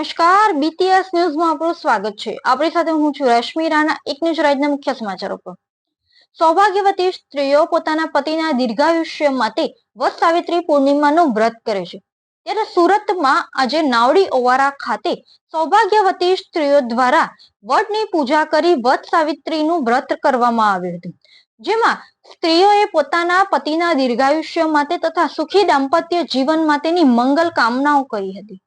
નમસ્કાર બીટીએસ ન્યૂઝમાં આપનું સ્વાગત છે. આપણી સાથે હું છું રશ્મિ રાણા, એક ન્યૂઝ રાજના મુખ્ય સમાચારો પર. સૌભાગ્યવતી સ્ત્રીઓ પોતાના પતિના દીર્ઘાયુષ્ય માટે વત સાવિત્રી પૂર્ણિમાનું વ્રત કરે છે. ત્યારે સુરતમાં આજે નાવડી ઓવારા ખાતે સૌભાગ્યવતી સ્ત્રીઓ દ્વારા વડની પૂજા કરી વત સાવિત્રીનું વ્રત કરવામાં આવ્યું હતું. જેમાં સ્ત્રીઓએ પોતાના પતિના દીર્ઘાયુષ્ય માટે તથા સુખી દાંપત્ય જીવન માટેની મંગલ કામનાઓ કરી હતી.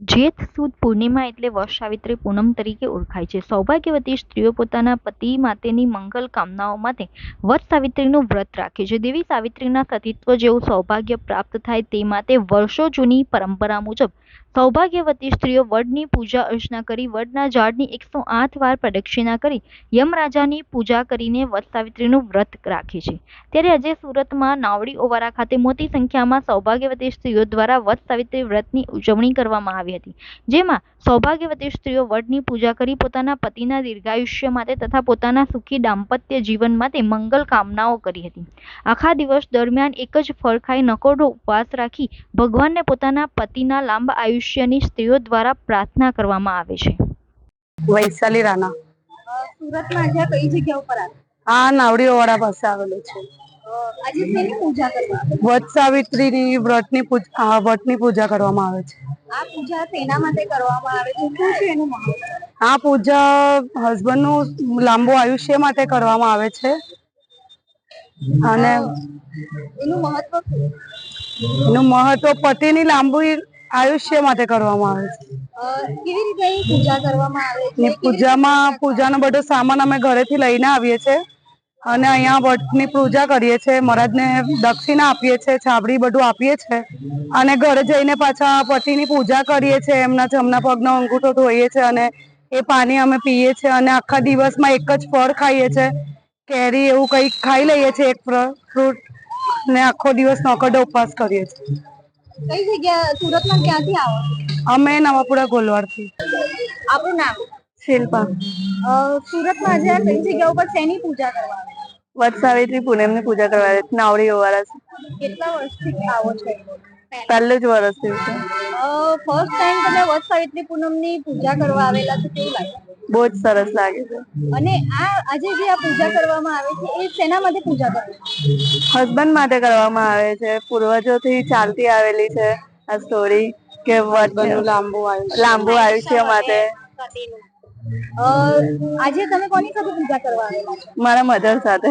જેઠ સુદ પૂર્ણિમા એટલે વર્ષ સાવિત્રી પૂનમ તરીકે ઓળખાય છે. સૌભાગ્યવતી સ્ત્રીઓ પોતાના પતિ માટેની મંગલ કામનાઓ માટે વર્ષ સાવિત્રીનું વ્રત રાખે છે. દેવી સાવિત્રીના સતીત્વ જેવું સૌભાગ્ય પ્રાપ્ત થાય તે માટે વર્ષો જૂની પરંપરા મુજબ સૌભાગ્યવતી સ્ત્રીઓ વડની પૂજા અર્ચના કરી, વડના ઝાડની એકસો આઠ વાર પ્રદક્ષિણા કરી, યમરાજાની પૂજા કરીને વત સાવિત્રીનું વ્રત રાખે છે. ત્યારે આજે સુરતમાં નાવડી ઓવારા ખાતે મોટી સંખ્યામાં સૌભાગ્યવતી સ્ત્રીઓ દ્વારા વત સાવિત્રી વ્રતની ઉજવણી કરવામાં આવી હતી. જેમાં સૌભાગ્યવતી સ્ત્રીઓ વડની પૂજા કરી, પોતાના પતિના દીર્ઘાયુષ્ય માટે તથા પોતાના સુખી દાંપત્ય જીવન માટે મંગલ કામનાઓ કરી હતી. આખા દિવસ દરમિયાન એક જ ફળ ખાઈ નકોરડો ઉપવાસ રાખી ભગવાનને પોતાના પતિના લાંબા આયુષ્યની સ્ત્રીઓ દ્વારા પ્રાર્થના કરવામાં આવે છે. વૈશાલી રાણા. સુરતમાં આજે કઈ જગ્યા ઉપર આવે? આ નાવડીઓ વાળા પાસે આવેલું છે. આજે શેની પૂજા કરવા વટ સાવિત્રીની વ્રતની પૂજા આ પૂજા કરવામાં આવે છે. આ પૂજા શેના માટે કરવામાં આવે છે? શું છે એનું મહત્વ? આ પૂજા હસબન્ડ લાંબુ આયુષ્ય માટે કરવામાં આવે છે. અને એનું મહત્વ શું? એનું મહત્વ પતિની લાંબુ આયુષ્ય માટે કરવામાં આવે છે. કેવી રીતે પૂજા કરવામાં આવે છે? પૂજામાં પૂજાનો બધો સામાન અમે ઘરેથી લઈને આવીએ છીએ અને અહીંયા વટની પૂજા કરીએ છીએ મહારાજને દક્ષિણા આપીએ છીએ છાબડી બધું આપીએ છીએ અને ઘરે જઈને પાછા પતિની પૂજા કરીએ છીએ એમના જમણા પગનો અંગૂઠો ધોઈએ છીએ અને એ પાણી અમે પીએ છીએ અને આખા દિવસમાં એક જ ફળ ખાઈએ છીએ. કેરી એવું કંઈક ખાઈ લઈએ છીએ એક ફ્રૂટ ને આખો દિવસ નોકડો ઉપવાસ કરીએ છીએ. કઈ જગ્યા સુરતમાં ક્યાંથી આવો? અમે નવાપુરા ગોલવાડથી. આપણું નામ? શિલ્પા. સુરતમાં આજે કઈ જગ્યા ઉપર શેની પૂજા કરવા છે? વટ સાવિત્રી પૂનમની પૂજા કરવા નાવડી ઓવારા કેટલા વર્ષથી આવો છો? પહેલું જ વર્ષથી છે. ફર્સ્ટ ટાઈમ તમે વટ સાવિત્રી પૂનમની પૂજા કરવા આવેલા છો કેવું લાગે બહુ જ સરસ લાગે છે. અને આ આજે જે આ પૂજા કરવામાં આવે છે એ શેના માટે પૂજા કરે હસબન્ડ માટે કરવામાં આવે છે. પૂર્વજોથી ચાલતી આવેલી છે આ સ્ટોરી કે વટ લાંબુ લાંબુ આયુષ્ય માટે. આજે તમે કોની સાથે પૂજા કરવા આવેલા છો? મારા મધર સાથે.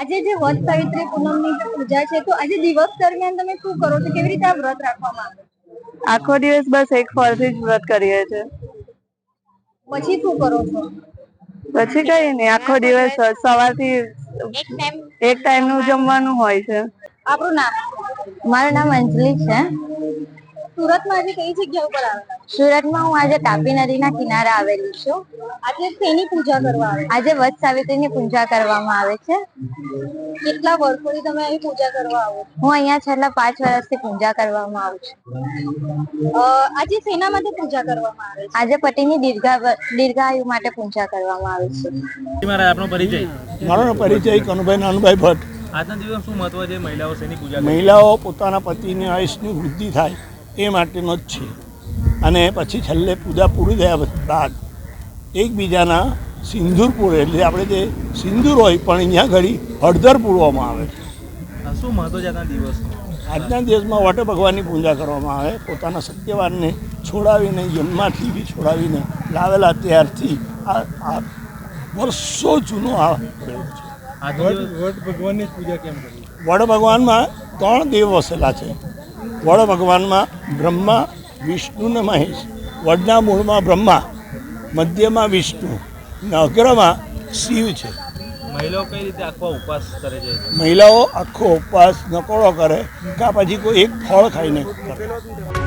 આજે જે વટ સાવિત્રી પૂનમની જે પૂજા છે તો આજે દિવસ દરમિયાન તમે શું કરો છો? કેવી રીતે આ વ્રત રાખવામાં આવે? આખો દિવસ બસ એક ફળથી જ વ્રત કરીએ છીએ. પછી શું કરો છો? પછી કઈ નહીં આખો દિવસ સવારથી એક ટાઈમનું જમવાનું હોય છે. આપણું નામ? મારું નામ અંજલિ છે. સુરતમાં આજે કઈ જગ્યા ઉપર આવેલા સુરતમાં હું આજે તાપી નદીના કિનારે આવેલી છું. આજે શેની પૂજા કરવા આવે? આજે વત સાવિત્રીની પૂજા કરવામાં આવે છે. કેટલા વર્ષોથી તમે અહીં પૂજા કરવા આવો હું અહીંયા છેલ્લા પાંચ વર્ષથી પૂજા કરવામાં આવું છું. આજે શેના માટે પૂજા કરવામાં આવે આજે પતિની દીર્ઘા દીર્ઘાયુ માટે પૂજા કરવામાં આવે છે. મારા આપનો પરિચય. મારો પરિચય કનુભાઈ નાનુભાઈ ભટ્ટ. આજના દિવસ શું મહત્વ છે? મહિલાઓ શેની પૂજા મહિલાઓ પોતાના પતિની આયુષની વૃદ્ધિ થાય. એ માટેનો જ છે. અને પછી છેલ્લે પૂજા પૂરી થયા બાદ એકબીજાના સિંદૂર પૂરે. એટલે આપણે જે સિંદૂર હોય પણ અહીંયા ઘડી હળદર પૂરવામાં આવે છે. શું મહત્વ છે આજના દિવસનું આજના દિવસમાં વટ ભગવાનની પૂજા કરવામાં આવે. પોતાના સત્યવાનને છોડાવીને યમમાંથી બી છોડાવીને લાવેલા ત્યારથી આ આ વર્ષો જૂનો આ પ્રયોગ છે. ભગવાનની પૂજા કેમ કરી? વડ ભગવાનમાં ત્રણ દેવ વસેલા છે. વડ ભગવાનમાં બ્રહ્મા વિષ્ણુ ને મહેશ. વડના મૂળમાં બ્રહ્મા મધ્યમાં વિષ્ણુ. ને અગ્રમાં શિવ છે. મહિલાઓ કઈ રીતે આખો ઉપવાસ કરે છે? મહિલાઓ આખો ઉપવાસ નકોડો કરે કાં પછી કોઈ એક ફળ ખાઈને કરે.